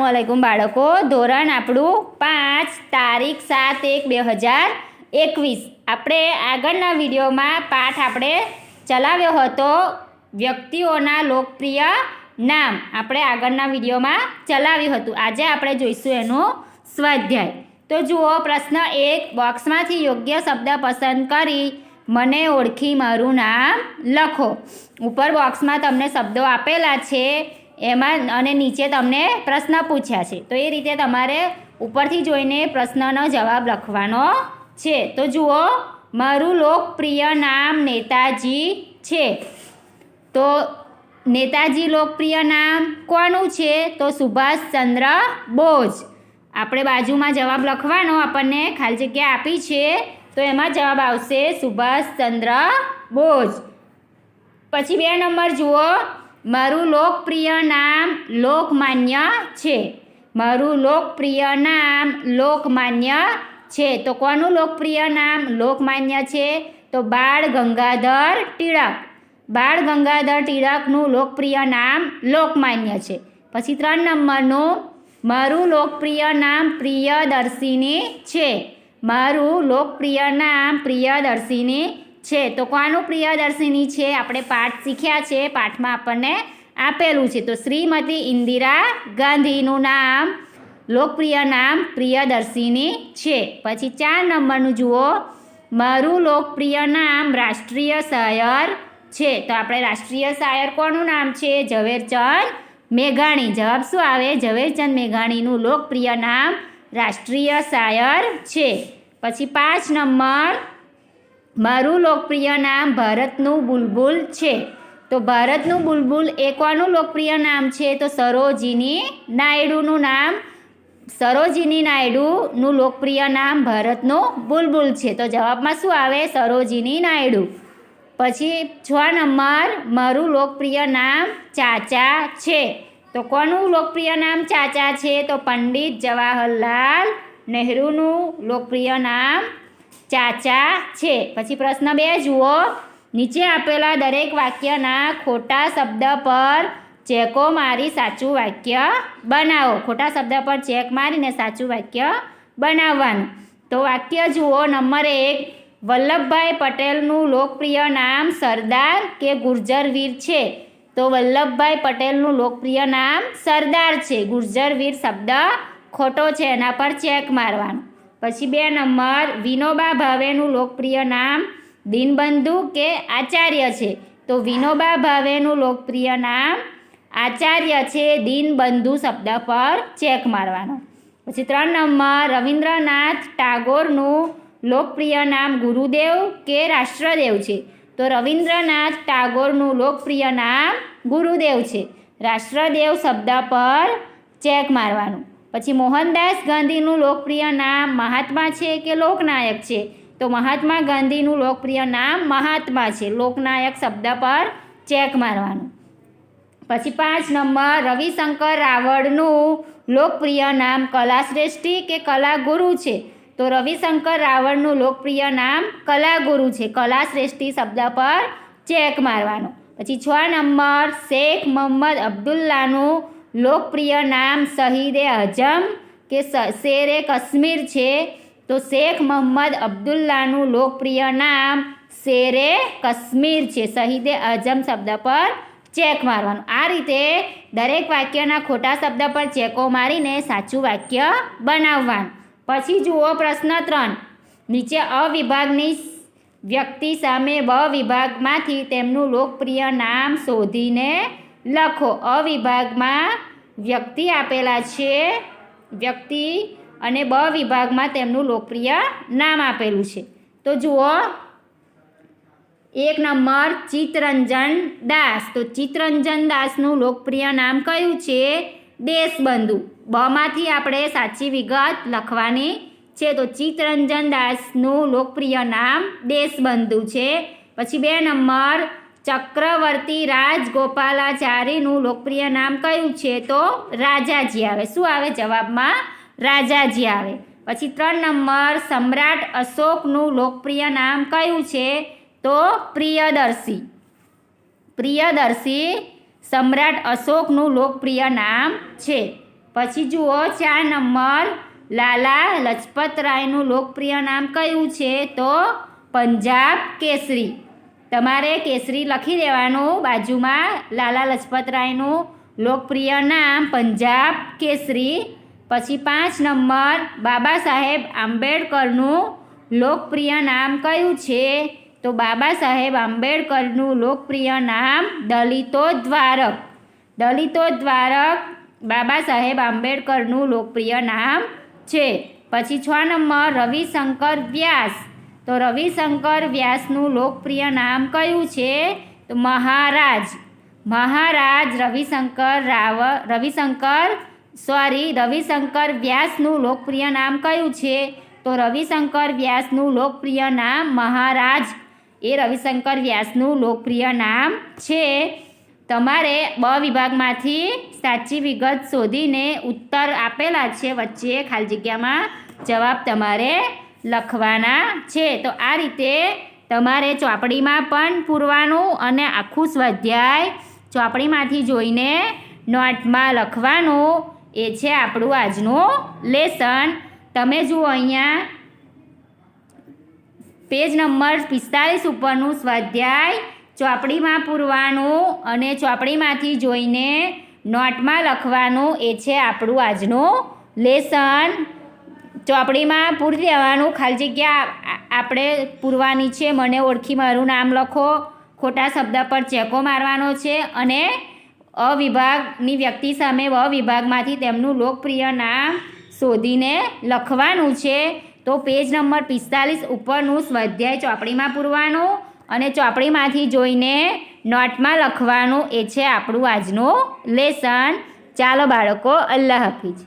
અસલામુઅલૈકુમ બાળકો. ધોરણ આપણું પાંચ, તારીખ સાત એક બે હજાર એકવીસ. આપણે આગળના વિડીયોમાં પાઠ આપણે ચલાવ્યો હતો. વ્યક્તિઓના લોકપ્રિય નામ આપણે આગળના વિડીયોમાં ચલાવ્યું હતું. આજે આપણે જોઈશું એનું સ્વાધ્યાય. તો જુઓ, પ્રશ્ન એક, બોક્સમાંથી યોગ્ય શબ્દ પસંદ કરી મને ઓળખી મારું નામ લખો. ઉપર બોક્સમાં તમને શબ્દો આપેલા છે. એમાં અને નીચે તમને પ્રશ્ન પૂછ્યા છે. તો એ રીતે તમારે ઉપરથી જોઈને પ્રશ્નનો જવાબ લખવાનો છે. તો જુઓ, મારું લોકપ્રિય નામ નેતાજી છે. તો નેતાજી લોકપ્રિય નામ કોનું છે? તો સુભાષચંદ્ર બોઝ. આપણે બાજુમાં જવાબ લખવાનો આપણને ખાલી જગ્યા આપી છે. તો એમાં જવાબ આવશે સુભાષચંદ્ર બોઝ. પછી બે નંબર જુઓ. મારું લોકપ્રિય નામ લોકમાન્ય છે. મારું લોકપ્રિય નામ લોકમાન્ય છે. તો કોનું લોકપ્રિય નામ લોકમાન્ય છે? તો બાળ ગંગાધર ટિળક બાળ ગંગાધર ટિળકનું લોકપ્રિય નામ લોકમાન્ય છે. પછી ત્રણ નંબરનું. મારું લોકપ્રિય નામ પ્રિયદર્શિની છે. મારું લોકપ્રિય નામ પ્રિયદર્શિની છે. તો કોનું પ્રિયદર્શિની છે? આપણે પાઠ શીખ્યા છે. પાઠમાં આપણને આપેલું છે. તો શ્રીમતી ઇન્દિરા ગાંધીનું નામ, લોકપ્રિય નામ પ્રિયદર્શિની છે. પછી ચાર નંબરનું જુઓ. મારું લોકપ્રિય નામ રાષ્ટ્રીય શાયર છે. તો આપણે રાષ્ટ્રીય શાયર કોનું નામ છે? ઝવેરચંદ મેઘાણી. જવાબ શું આવે? ઝવેરચંદ મેઘાણીનું લોકપ્રિય નામ રાષ્ટ્રીય શાયર છે. પછી પાંચ નંબર મારું લોકપ્રિય નામ ભારતનું બુલબુલ છે. તો ભારતનું બુલબુલ એ કોનું લોકપ્રિય નામ છે? તો સરોજીની નાયડુનું નામ, સરોજિની નાયડુનું લોકપ્રિય નામ ભારતનું બુલબુલ છે. તો જવાબમાં શું આવે? સરોજીની નાયડુ. પછી છ નંબર, મારું લોકપ્રિય નામ ચાચા છે. તો કોનું લોકપ્રિય નામ ચાચા છે? તો પંડિત જવાહરલાલ નહેરુનું લોકપ્રિય નામ ચાચા છે. પછી પ્રશ્ન બે જુઓ. નીચે આપેલા દરેક વાક્યના ખોટા શબ્દ પર ચેકો મારી સાચું વાક્ય બનાવો. ખોટા શબ્દ પર ચેક મારીને સાચું વાક્ય બનાવવાનું. તો વાક્ય જુઓ. નંબર એક, વલ્લભભાઈ પટેલનું લોકપ્રિય નામ સરદાર કે ગુર્જર વીર છે? તો વલ્લભભાઈ પટેલનું લોકપ્રિય નામ સરદાર છે. ગુર્જર વીર શબ્દ ખોટો છે. એના પર ચેક મારવાનું. પછી બે નંબર વિનોબા ભાવેનું લોકપ્રિય નામ દિનબંધુ કે આચાર્ય છે. તો વિનોબા ભાવેનું લોકપ્રિય નામ આચાર્ય છે દિનબંધુ શબ્દ પર ચેક મારવાનો. પછી ત્રણ નંબર રવિન્દ્રનાથ ટાગોરનું લોકપ્રિય નામ ગુરુદેવ કે રાષ્ટ્રદેવ છે. તો રવિન્દ્રનાથ ટાગોરનું લોકપ્રિય નામ ગુરુદેવ છે. રાષ્ટ્રદેવ શબ્દ પર ચેક મારવાનું. પછી મોહનદાસ ગાંધીનું લોકપ્રિય નામ મહાત્મા છે કે લોકનાયક છે? તો મહાત્મા ગાંધીનું લોકપ્રિય નામ મહાત્મા છે. લોકનાયક શબ્દ પર ચેક મારવાનું. પછી પાંચ નંબર, રવિશંકર રાવળનું લોકપ્રિય નામ કલાશ્રેષ્ઠી કે કલાગુરુ છે? તો રવિશંકર રાવળનું લોકપ્રિય નામ કલાગુરુ છે. કલાશ્રેષ્ઠી શબ્દ પર ચેક મારવાનું. પછી છ નંબર, શેખ મોહમ્મદ અબ્દુલ્લાનું લોકપ્રિય નામ શહીદે અજમ કે શેરે કાશ્મીર છે? તો શેખ મોહમ્મદ અબ્દુલ્લાનું લોકપ્રિય નામ શેરે કાશ્મીર છે. શહીદે અજમ શબ્દ પર ચેક મારવાનું. આ રીતે દરેક વાક્યના ખોટા શબ્દ પર ચેકો મારીને સાચું વાક્ય બનાવવાનું. પછી જુઓ પ્રશ્ન ત્રણ. નીચે અવિભાગની વ્યક્તિ સામે બ વિભાગમાંથી તેમનું લોકપ્રિય નામ શોધીને લખો. અ વિભાગમાં વ્યક્તિ આપેલા છે. વ્યક્તિ અને બ વિભાગમાં તેમનું લોકપ્રિય નામ આપેલું છે. તો જુઓ. એક નંબર ચિત્તરંજન દાસ. તો ચિત્તરંજન દાસનું લોકપ્રિય નામ કયું છે? દેશબંધુ. બમાંથી આપણે સાચી વિગત લખવાની છે. તો ચિત્તરંજન દાસનું લોકપ્રિય નામ દેશબંધુ છે. પછી બે નંબર ચક્રવર્તી રાજગોપાલાચારીનું લોકપ્રિય નામ કયું છે? તો રાજાજી આવે. શું આવે જવાબમાં? રાજાજી આવે. પછી ત્રણ નંબર, સમ્રાટ અશોકનું લોકપ્રિય નામ કયું છે? તો પ્રિયદર્શી. પ્રિયદર્શી સમ્રાટ અશોકનું લોકપ્રિય નામ છે. પછી જુઓ, ચાર નંબર, લાલા લજપત રાયનું લોકપ્રિય નામ કયું છે? તો પંજાબ કેસરી. તમારે કેસરી લખી દેવાનું બાજુમાં લાલા લજપત રાયનું લોકપ્રિય નામ પંજાબ કેસરી. પછી પાંચ નંબર બાબા સાહેબ આંબેડકરનું લોકપ્રિય નામ કયું છે? તો બાબા સાહેબ આંબેડકરનું લોકપ્રિય નામ દલિતો દ્વારક દલિતો દ્વારક બાબા સાહેબ આંબેડકરનું લોકપ્રિય નામ છે. પછી છ નંબર રવિશંકર વ્યાસ. તો રવિશંકર વ્યાસનું લોકપ્રિય નામ કયું છે? તો મહારાજ. મહારાજ રવિશંકર રાવ, રવિશંકર સોરી રવિશંકર વ્યાસનું લોકપ્રિય નામ કયું છે? તો રવિશંકર વ્યાસનું લોકપ્રિય નામ મહારાજ. એ રવિશંકર વ્યાસનું લોકપ્રિય નામ છે. તમારે બ વિભાગમાંથી સાચી વિગત શોધીને ઉત્તર આપેલા છે વચ્ચે. ખાલી જગ્યામાં જવાબ તમારે લખવાના છે. તો આ રીતે તમારે ચોપડીમાં પણ પૂરવાનું અને આખું સ્વાધ્યાય ચોપડીમાંથી જોઈને નોટમાં લખવાનું. એ છે આપણું આજનું લેસન. તમે જુઓ અહીંયા, પેજ નંબર પિસ્તાલીસ ઉપરનું સ્વાધ્યાય ચોપડીમાં પૂરવાનું અને ચોપડીમાંથી જોઈને નોટમાં લખવાનું. એ છે આપણું આજનું લેસન. ચોપડીમાં પૂરી દેવાનું ખાલી જગ્યા આપણે પૂરવાની છે, મને ઓળખી મારું નામ લખો, ખોટા શબ્દ પર ચેકો મારવાનો છે અને અ વિભાગની વ્યક્તિ સામે વ વિભાગમાંથી તેમનું લોકપ્રિય નામ શોધીને લખવાનું છે. તો પેજ નંબર પિસ્તાલીસ ઉપરનું સ્વાધ્યાય ચોપડીમાં પૂરવાનું અને ચોપડીમાંથી જોઈને નોટમાં લખવાનું એ છે આપણું આજનું લેસન. ચાલો બાળકો, અલ્લાહ હાફિઝ.